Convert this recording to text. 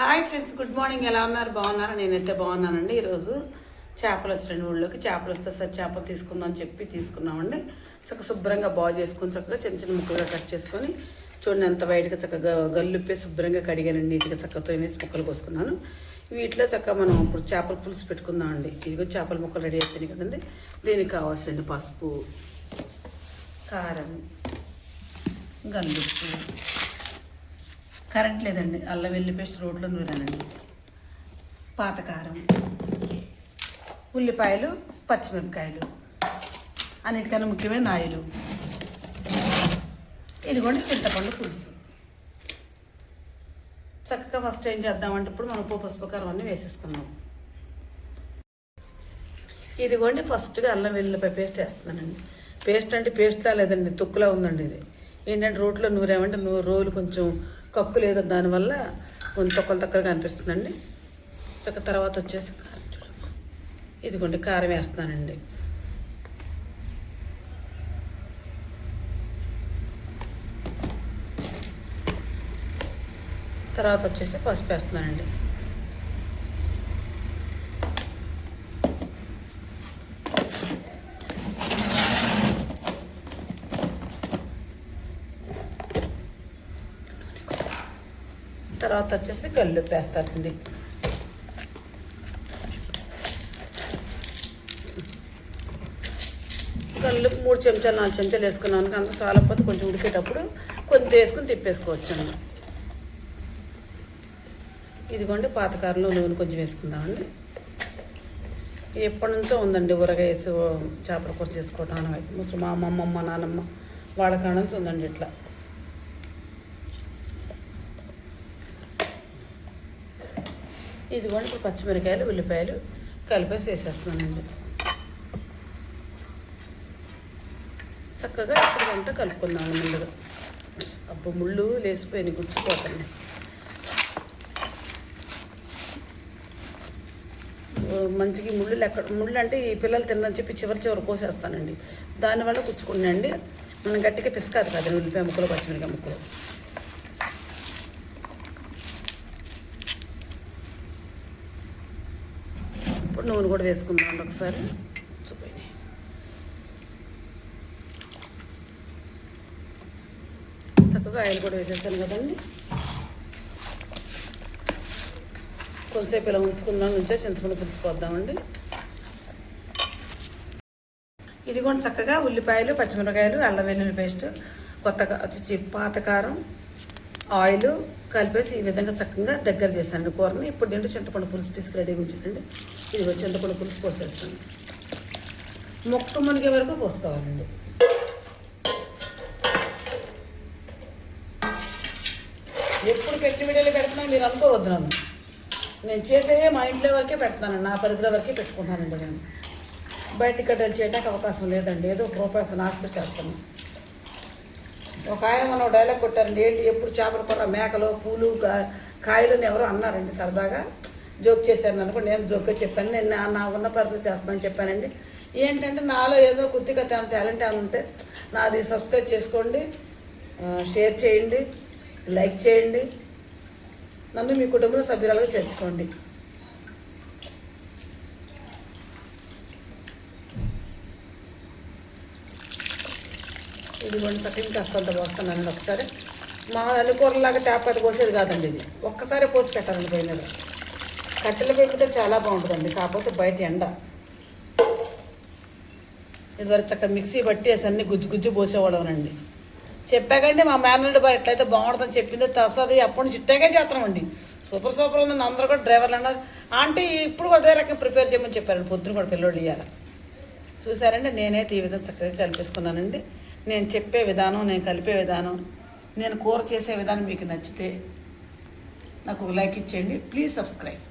Hi friends good morning ఎలా ఉన్నారు? బాగున్నారా? నేనైతే బాగున్నానండి. ఈరోజు చేపలు వచ్చిన ఊళ్ళోకి చేపలు వస్తే సార్ చేపలు తీసుకుందాం అని చెప్పి తీసుకున్నామండి. చక్కగా శుభ్రంగా బాగు చేసుకొని చక్కగా చిన్న చిన్న ముక్కలుగా కట్ చేసుకొని చూడండి ఎంత వైట్గా చక్కగా గల్లుప్పే శుభ్రంగా కడిగానండి నీట్గా చక్కతో వేసి ముక్కలు కోసుకున్నాను. వీటిలో చక్కగా మనం ఇప్పుడు చేపల పులుసు పెట్టుకుందామండి. ఇదిగో చేపల ముక్కలు రెడీ అయిపోయినాయి కదండి. దీనికి కావాల్సిన పసుపు కారం గల్లుప్పు కరెంట్ లేదండి. అల్లం వెల్లి పేస్ట్ రోడ్లో నూరానండి. పాతకారం ఉల్లిపాయలు పచ్చిమిరపకాయలు అన్నిటికన్నా ముఖ్యమైన ఆయిలు. ఇదిగోండి చింతపండు పులుసు. చక్కగా ఫస్ట్ ఏం చేద్దామంటే ఇప్పుడు మనం ఉప్పు పసుపు కారం అన్నీ వేసేసుకున్నాం ఇదిగోండి ఫస్ట్గా అల్లం వెల్లుల్లిపాయ పేస్ట్ వేస్తున్నానండి. పేస్ట్ అంటే పేస్ట్లా లేదండి తొక్కులా ఉందండి ఇది. ఏంటంటే రోట్లో నూరేమంటే నూరు రోజులు కొంచెం కక్కు లేదు దానివల్ల కొంత తొక్కలు తక్కువగా అనిపిస్తుందండి. చక్క తర్వాత వచ్చేసి కారం చూడమ్మా ఇదిగోండి కారం వేస్తున్నానండి. తర్వాత వచ్చేసి పసుపు వేస్తున్నానండి. తర్వాత వచ్చేసి కల్లుప్పు వేస్తారండి కల్లుప్పు మూడు చెంచాలు నాలుగు చెంచాలు వేసుకున్నాను. అంత సాలపోతే కొంచెం ఉడికేటప్పుడు కొంచెం వేసుకుని తిప్పేసుకోవచ్చండి. ఇదిగోండి పాతకారంలో నూనె కొంచెం వేసుకుందామండి. ఎప్పటి నుంచో ఉందండి ఊరగా వేసి చేపల కూర చేసుకోవటం అనవైతే ముసలి మా అమ్మమ్మ నానమ్మ నాన్నమ్మ వాళ్ళ కాడ నుంచి ఉందండి ఇట్లా. ఇదిగోండి ఇప్పుడు పచ్చిమిరకాయలు ఉల్లిపాయలు కలిపేసి వేసేస్తున్నానండి. చక్కగా ఇప్పుడంతా కలుపుకుందాం ముందుగా. అప్పుడు ముళ్ళు లేసిపోయినాయి గుచ్చిపోతాయి మంచిగా ముళ్ళు లెక్క ముళ్ళు అంటే ఈ పిల్లలు తినని చెప్పి చివరి చివరి కోసేస్తానండి. దానివల్ల గుచ్చుకున్నాండి మనం గట్టిగా పిసుకాదు కదండి ఉల్లిపాయ ముక్కలు పచ్చిమిరకాయ ముక్కలు. ఇప్పుడు నూనె కూడా వేసుకుందాం ఒకసారి. చూపోయినాయి చక్కగా ఆయిల్ కూడా వేసేసాను కదండి. కొంతసేపు ఇలా ఉంచుకుందాం నుంచే చింతపండు పులుసుకొద్దామండి ఇది కూడా చక్కగా ఉల్లిపాయలు పచ్చిమిరపకాయలు అల్లం వెల్లుల్లి పేస్ట్ కొత్తగా వచ్చి పాతకారం ఆయిల్ కలిపేసి ఈ విధంగా చక్కగా దగ్గర చేశాను కూరని. ఇప్పుడు దీంట్లో చింతపండు పులుసు పీసుకు రెడీగా ఉంచానండి. ఇది చింతపండు పులుసు పోసేస్తాను. మొక్క మునిగే వరకు పోసుకోవాలండి. ఎప్పుడు పెట్టి వీడియోలు పెడుతున్నాను మీరు అనుకోవద్దు నన్ను. నేను చేసే మా ఇంట్లో వరకే పెడతాను నా పరిధిలో వరకే పెట్టుకుంటానండి నేను. బయటికి కట్టలు చేయడానికి అవకాశం లేదండి. ఏదో ఒక రూపాయి నాస్తి చేస్తాను. ఒక ఆయన మనం డైలాగ్ కొట్టారండి ఏంటి ఎప్పుడు చేపల కూర మేకలు పూలు కాయలు అని ఎవరో అన్నారండి సరదాగా. జోక్ చేశారు అనుకో నేను జోక్గా చెప్పాను నేను నా- నా ఉన్న పరిస్థితి చేస్తానని చెప్పానండి. ఏంటంటే నాలో ఏదో కొద్దిగా టాలెంట్ ఏమైనా ఉంటే నాది సబ్స్క్రైబ్ చేసుకోండి షేర్ చేయండి లైక్ చేయండి. నన్ను మీ కుటుంబ సభ్యురాలుగా చేర్చుకోండి. ఇదిగోండి చక్కగా ఇంకా కాస్తంత ఒకసారి. మా అల్లికూరలాగా చేప పోసేది కాదండి ఇది. ఒక్కసారి పోసి పెట్టాలండి పోయిన కట్టెలు పెడితే చాలా బాగుంటుందండి కాకపోతే బయట ఎండ. ఇదివరకు చక్కగా మిక్సీ పట్టి అన్ని గుజ్జు గుజ్జు పోసేవాళ్ళమనండి చెప్పాకండి మా మేనల్డ్ బాగా ఎట్లయితే బాగుంటుందని చెప్పిందో తసది అప్పటి నుంచి ఇట్టాగే చేస్తామండి సూపర్ సూపర్ ఉందని అందరూ కూడా డ్రైవర్లు అన్నారు. ఆంటీ ఇప్పుడు అదే రకం ప్రిపేర్ చేయమని చెప్పారండి పొద్దున కూడా పిల్లోళ్ళు ఇవ్వాలి చూసారండి నేనైతే ఈ విధంగా చక్కగా కల్పిస్తున్నానండి నేను చెప్పే విధానం నేను కలిపే విధానం నేను కూర చేసే విధానం మీకు నచ్చితే నాకు ఒక లైక్ ఇచ్చేయండి. Please subscribe